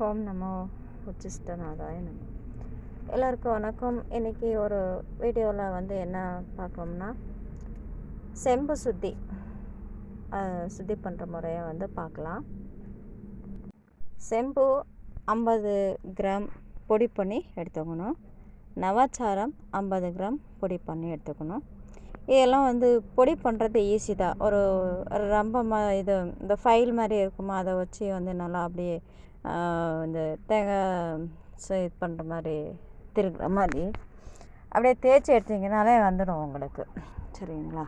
ஓம் நமோ உச்சிஷ்ட நாராயணம் எல்லாருக்கும் வணக்கம். இன்றைக்கி ஒரு வீடியோவில் வந்து என்ன பார்க்கோம்னா செம்பு சுத்தி சுத்தி பண்ணுற முறையை வந்து பார்க்கலாம். செம்பு ஐம்பது கிராம் பொடி பண்ணி எடுத்துக்கணும். நவாச்சாரம் ஐம்பது கிராம் பொடி பண்ணி எடுத்துக்கணும். இதெல்லாம் வந்து பொடி பண்ணுறது ஈஸி தான். ஒரு ரொம்ப ம இது இந்த ஃபைல் மாதிரி இருக்குமா அதை வச்சு வந்து நல்லா அப்படியே இந்த தேங்காய் ச- இது பண்ணுற மாதிரி திருகிற மாதிரி. அப்படியே தேய்ச்சி எடுத்தீங்கனாலே வந்துடும் உங்களுக்கு. சரிங்களா?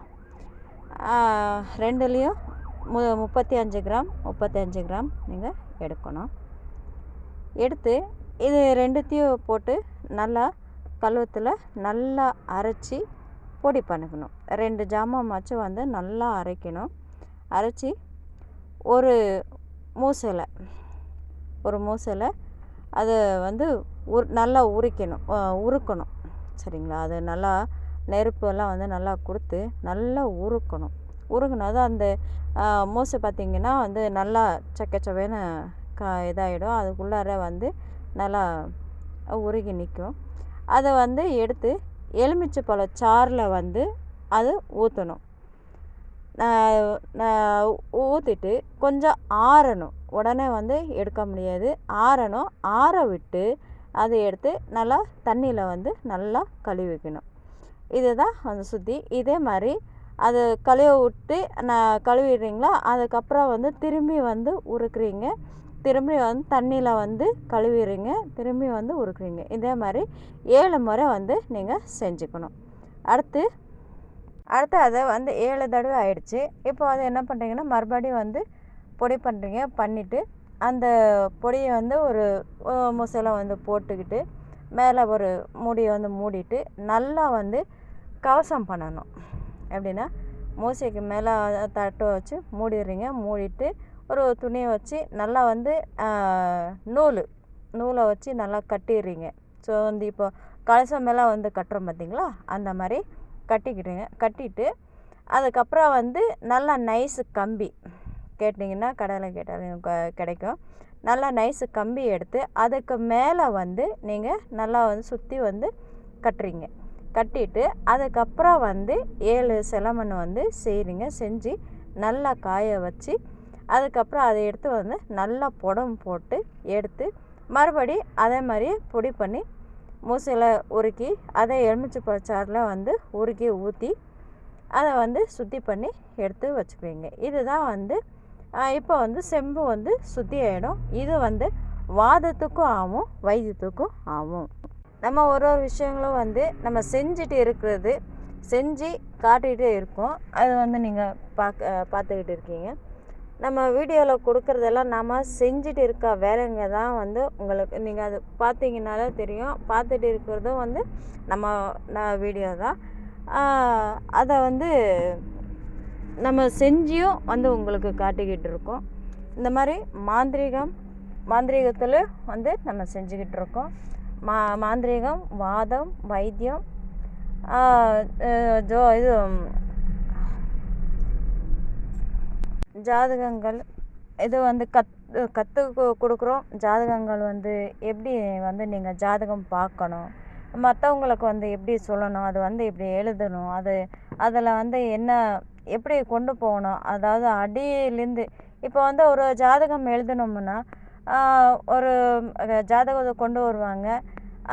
ரெண்டுலேயும் மு முப்பத்தி அஞ்சு கிராம் முப்பத்தி அஞ்சு கிராம் நீங்கள் எடுக்கணும். எடுத்து இது ரெண்டுத்தையும் போட்டு நல்லா கழுவத்தில் நல்லா அரைச்சி பொடி பண்ணிக்கணும். ரெண்டு ஜாமான் வந்து நல்லா அரைக்கணும். அரைச்சி ஒரு மூசையில் ஒரு மூசையில் அதை வந்து உரு நல்லா உரிக்கணும். உருக்கணும். சரிங்களா? அது நல்லா நெருப்பெல்லாம் வந்து நல்லா கொடுத்து நல்லா உருக்கணும். உருக்குனா தான் அந்த மூசை பார்த்திங்கன்னா வந்து நல்லா சக்கச்சவேன்னு க இதாகிடும் அதுக்குள்ளார வந்து நல்லா உருகி நிற்கும் அதை வந்து எடுத்து எலுமிச்சை பழ சாறில் வந்து அது ஊற்றணும் ஊற்றிட்டு கொஞ்சம் ஆறணும். உடனே வந்து எடுக்க முடியாது. ஆறணும். ஆற விட்டு அதை எடுத்து நல்லா தண்ணியில் வந்து நல்லா கழுவிக்கணும். இதுதான் அந்த சுற்றி இதே மாதிரி அது கழுவ விட்டு நான் கழுவிடுறீங்களா? அதுக்கப்புறம் வந்து திரும்பி வந்து உருக்குறீங்க. திரும்பி வந்து தண்ணியில் வந்து கழுவிடுறீங்க. திரும்பி வந்து உருக்குறீங்க. இதே மாதிரி ஏழு முறை வந்து நீங்கள் செஞ்சுக்கணும். அடுத்து அடுத்து அதை வந்து ஏழு தடவை ஆயிடுச்சு. இப்போ அதை என்ன பண்ணுறீங்கன்னா மறுபடியும் வந்து பொடி பண்ணுறீங்க பண்ணிவிட்டு அந்த பொடியை வந்து ஒரு அஹ், முசலை வந்து போட்டுக்கிட்டு மேலே ஒரு மூடியை வந்து மூடிட்டு நல்லா வந்து கவசம் பண்ணணும். எப்படின்னா மூசைக்கு மேலே தட்டை வச்சு மூடிடுறீங்க. மூடிட்டு ஒரு துணியை வச்சு நல்லா வந்து நூல் நூலை வச்சு நல்லா கட்டிடுறீங்க. ஸோ வந்து இப்போ கலசம் மேலே வந்து கட்டுறோம் பார்த்தீங்களா? அந்த மாதிரி கட்டிக்கிட்டுங்க கட்டிட்டு அதுக்கப்புறம் வந்து நல்லா நைஸு கம்பி. கேட்டிங்கன்னா கடையில் கேட்டாலும் க- கிடைக்கும். நல்லா நைஸு கம்பி எடுத்து அதுக்கு மேலே வந்து நீங்கள் நல்லா வந்து சுற்றி வந்து கட்டுறீங்க. கட்டிட்டு அதுக்கப்புறம் வந்து ஏழு சிலமன் வந்து செய்கிறீங்க செஞ்சு நல்லா காய வச்சு அதுக்கப்புறம் அதை எடுத்து வந்து நல்லா புடம் போட்டு எடுத்து மறுபடி அதே மாதிரியே பொடி பண்ணி மூசையில் உருக்கி அதை எலுமிச்சை பழச்சாறில் வந்து உருக்கி ஊற்றி அதை வந்து சுத்தி பண்ணி எடுத்து வச்சுக்குவீங்க. இதுதான் வந்து இப்போ வந்து செம்பு வந்து சுத்தி ஆகிடும் இது வந்து வாதத்துக்கும் ஆகும் வைத்தியத்துக்கும் ஆகும் நம்ம ஒரு ஒரு விஷயங்களும் வந்து நம்ம செஞ்சுட்டு இருக்கிறது செஞ்சு காட்டிகிட்டே இருக்கோம். அது வந்து நீங்கள் பார்க்க பார்த்துக்கிட்டு இருக்கீங்க. நம்ம வீடியோவில் கொடுக்குறதெல்லாம் நாம் செஞ்சுட்டு இருக்க வேலைங்க தான் வந்து உங்களுக்கு நீங்கள் அது பார்த்தீங்கனாலே தெரியும். பார்த்துட்டு இருக்கிறதும் வந்து நம்ம நான் வீடியோ தான். அதை வந்து நம்ம செஞ்சியும் வந்து உங்களுக்கு காட்டிக்கிட்டு இருக்கோம். இந்த மாதிரி மாந்திரீகம் மாந்திரீகத்தில் வந்து நம்ம செஞ்சுக்கிட்டு இருக்கோம். மா மாந்திரீகம் வாதம் வைத்தியம் ஜோ இது ஜாதகங்கள் இது வந்து கத் கற்று கொடுக்குறோம். ஜாதகங்கள் வந்து எப்படி வந்து நீங்கள் ஜாதகம் பார்க்கணும்? மற்றவங்களுக்கு வந்து எப்படி சொல்லணும்? அது வந்து எப்படி எழுதணும்? அது அதில் வந்து என்ன எப்படி கொண்டு போகணும்? அதாவது அடியிலேருந்து இப்போ வந்து ஒரு ஜாதகம் எழுதணும்னா ஒரு ஜாதகத்தை கொண்டு வருவாங்க.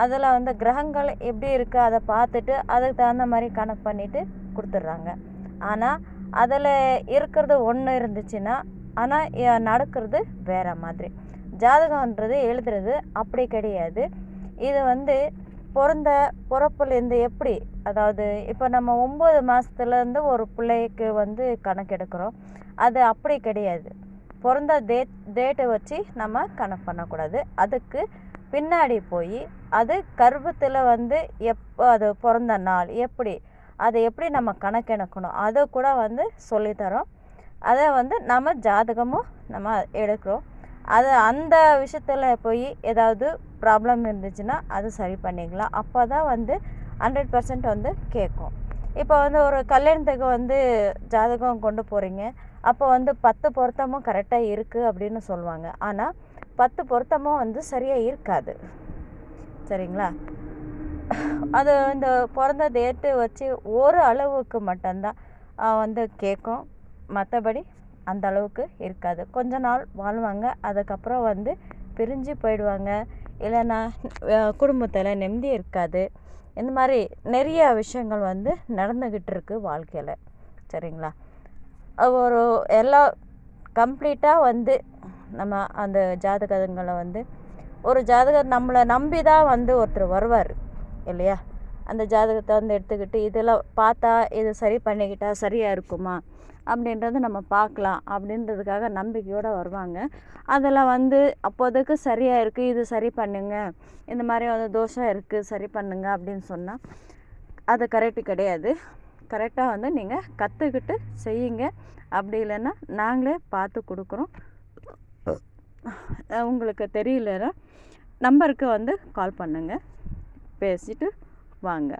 அதில் வந்து கிரகங்கள் எப்படி இருக்குது அதை பார்த்துட்டு அதுக்கு தகுந்த மாதிரி கணக்கு பண்ணிவிட்டு கொடுத்துட்றாங்க. ஆனால் அதில் இருக்கிறது ஒன்று இருந்துச்சுன்னா ஆனால் நடக்கிறது வேறு மாதிரி. ஜாதகன்றது எழுதுறது அப்படி கிடையாது. இது வந்து பிறந்த பிறப்புலேருந்து எப்படி அதாவது இப்போ நம்ம ஒம்பது மாதத்துலேருந்து ஒரு பிள்ளைக்கு வந்து கணக்கெடுக்கிறோம் அது அப்படி கிடையாது. பிறந்த டேட் டேட்டை வச்சு நம்ம கணக்கு பண்ணக்கூடாது. அதுக்கு பின்னாடி போய் அது கர்ப்பத்தில் வந்து எப்போ அது பிறந்த நாள் எப்படி அதை எப்படி நம்ம கணக்கெடுக்கணும்? அதை கூட வந்து சொல்லித்தரோம். அதை வந்து நம்ம ஜாதகமும் நம்ம எடுக்கிறோம். அது அந்த விஷயத்தில் போய் ஏதாவது ப்ராப்ளம் இருந்துச்சுன்னா அது சரி பண்ணிக்கலாம். அப்போ தான் வந்து ஹண்ட்ரட் பர்சன்ட் வந்து கேட்கும். இப்போ வந்து ஒரு கல்யாணத்துக்கு வந்து ஜாதகம் கொண்டு போகிறீங்க அப்போ வந்து பத்து பொருத்தமும் கரெக்டாக இருக்குது அப்படின்னு சொல்லுவாங்க. ஆனால் பத்து பொருத்தமும் வந்து சரியாக இருக்காது. சரிங்களா? அது இந்த பிறந்த டேட்டு வச்சு ஒரு அளவுக்கு மட்டும்தான் வந்து கேட்கும் மற்றபடி அந்த அளவுக்கு இருக்காது. கொஞ்ச நாள் வாழ்வாங்க. அதுக்கப்புறம் வந்து பிரிஞ்சு போயிடுவாங்க. இல்லைன்னா குடும்பத்தில் நிம்மதி இருக்காது. இந்த மாதிரி நிறைய விஷயங்கள் வந்து நடந்துக்கிட்டு இருக்குது வாழ்க்கையில். சரிங்களா? ஒரு எல்லா கம்ப்ளீட்டாக வந்து நம்ம அந்த ஜாதகங்களை வந்து ஒரு ஜாதகர் நம்மளை நம்பி தான் வந்து ஒருத்தர் வருவார். இல்லையா? அந்த ஜாதகத்தை வந்து எடுத்துக்கிட்டு இதெல்லாம் பார்த்தா இது சரி பண்ணிக்கிட்டா சரியாக இருக்குமா? அப்படின்றத நம்ம பார்க்கலாம். அப்படின்றதுக்காக நம்பிக்கையோடு வருவாங்க. அதில் வந்து அப்போதைக்கு சரியாக இருக்குது இது சரி பண்ணுங்க. இந்த மாதிரி வந்து தோஷம் இருக்குது சரி பண்ணுங்க அப்படின்னு சொன்னால் அது கரெக்டு கிடையாது. கரெக்டாக வந்து நீங்கள் கற்றுக்கிட்டு செய்யுங்க. அப்படி இல்லைன்னா நாங்களே பார்த்து கொடுக்குறோம். உங்களுக்கு தெரியலன்னா நம்பருக்கு வந்து கால் பண்ணுங்க. பேசிட்டு வாங்க.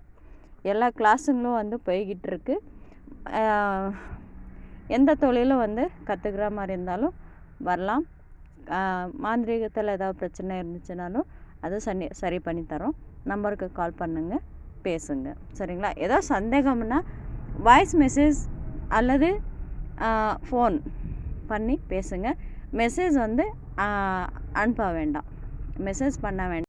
எல்லா கிளாஸுங்களும் வந்து போய்கிட்டு இருக்கு எந்த தொழிலும் வந்து கற்றுக்கிற மாதிரி இருந்தாலும் வரலாம். மாந்திரீகத்தில் ஏதாவது பிரச்சனை இருந்துச்சுனாலும் அது சனி சரி பண்ணி தரோம். நம்பருக்கு கால் பண்ணுங்க பேசுங்க. சரிங்களா? ஏதாவது சந்தேகம்னா வாய்ஸ் மெசேஜ் அல்லது ஃபோன் பண்ணி பேசுங்க. மெசேஜ் வந்து அனுப்ப வேண்டாம். மெசேஜ் பண்ண வேண்டாம்.